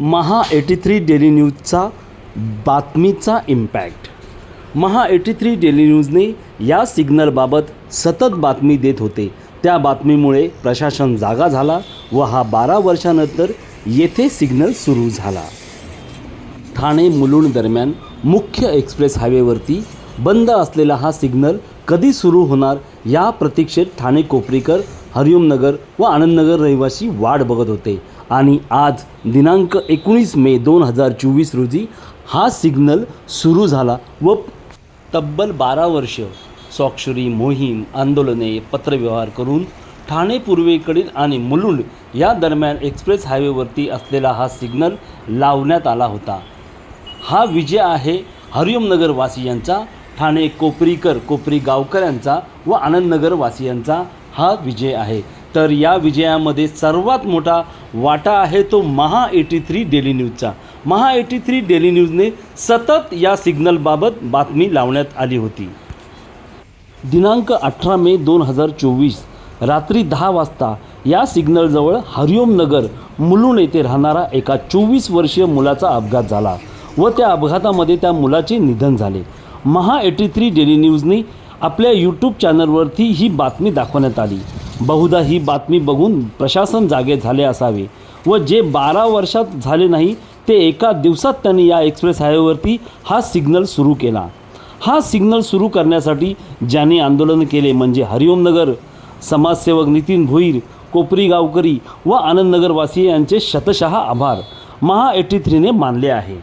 महा eighty three daily न्यूजचा बातमीचा impact. Maha eighty three daily न्यूजने या सिग्नलबाबत सतत बातमी देत होते. त्या बातमीमुळे प्रशासन जागा झाला व हा बारा वर्षानंतर येथे सिग्नल सुरू झाला. ठाणे मुलुंड दरम्यान मुख्य एक्सप्रेस हायवेवरती बंद असलेला हा सिग्नल कधी सुरू होणार या प्रतीक्षेत ठाणे कोपरीकर हरिओमनगर व आनंदनगर रहिवासी वाट बघत होते. आणि आज दिनांक एकोणीस मे दोन हजार चोवीस रोजी हा सिग्नल सुरू झाला व तब्बल बारा वर्ष स्वाक्षरी मोहीम आंदोलने पत्रव्यवहार करून ठाणे पूर्वेकडील आणि मुलुंड या दरम्यान एक्सप्रेस हायवेवरती असलेला हा सिग्नल लावण्यात आला होता. हा विजय आहे हरिओमनगरवासियांचा ठाणे कोपरीकर कोपरी गावकऱ्यांचा व आनंदनगरवासियांचा हा विजय आहे. तर या विजयामध्ये सर्वात मोठा वाटा आहे तो महा एटी थ्री डेली न्यूजचा. महा एटी थ्री डेली न्यूजने सतत या सिग्नलबाबत बातमी लावण्यात आली होती. दिनांक अठरा मे दोन हजार चोवीस रात्री दहा वाजता या सिग्नलजवळ हरिओम नगर मुलुंड येथे राहणारा एका चोवीस वर्षीय मुलाचा अपघात झाला व त्या अपघातामध्ये त्या मुलाचे निधन झाले. महा एटी थ्री डेली न्यूजने आपल्या यूट्यूब चॅनलवरती ही बातमी दाखवण्यात आली. बहुधा ही बातमी बघून प्रशासन जागे झाले असावे व जे बारा वर्षात झाले नाही ते एका दिवसात त्यांनी या एक्सप्रेस हायवेवरती हा सिग्नल सुरू केला. हा सिग्नल सुरू करण्यासाठी ज्यांनी आंदोलन केले म्हणजे हरिओमनगर समाजसेवक नितीन भोईर कोपरी गावकरी व आनंदनगरवासी यांचे शतशः आभार. महा एटी थ्रीने मानले आहे.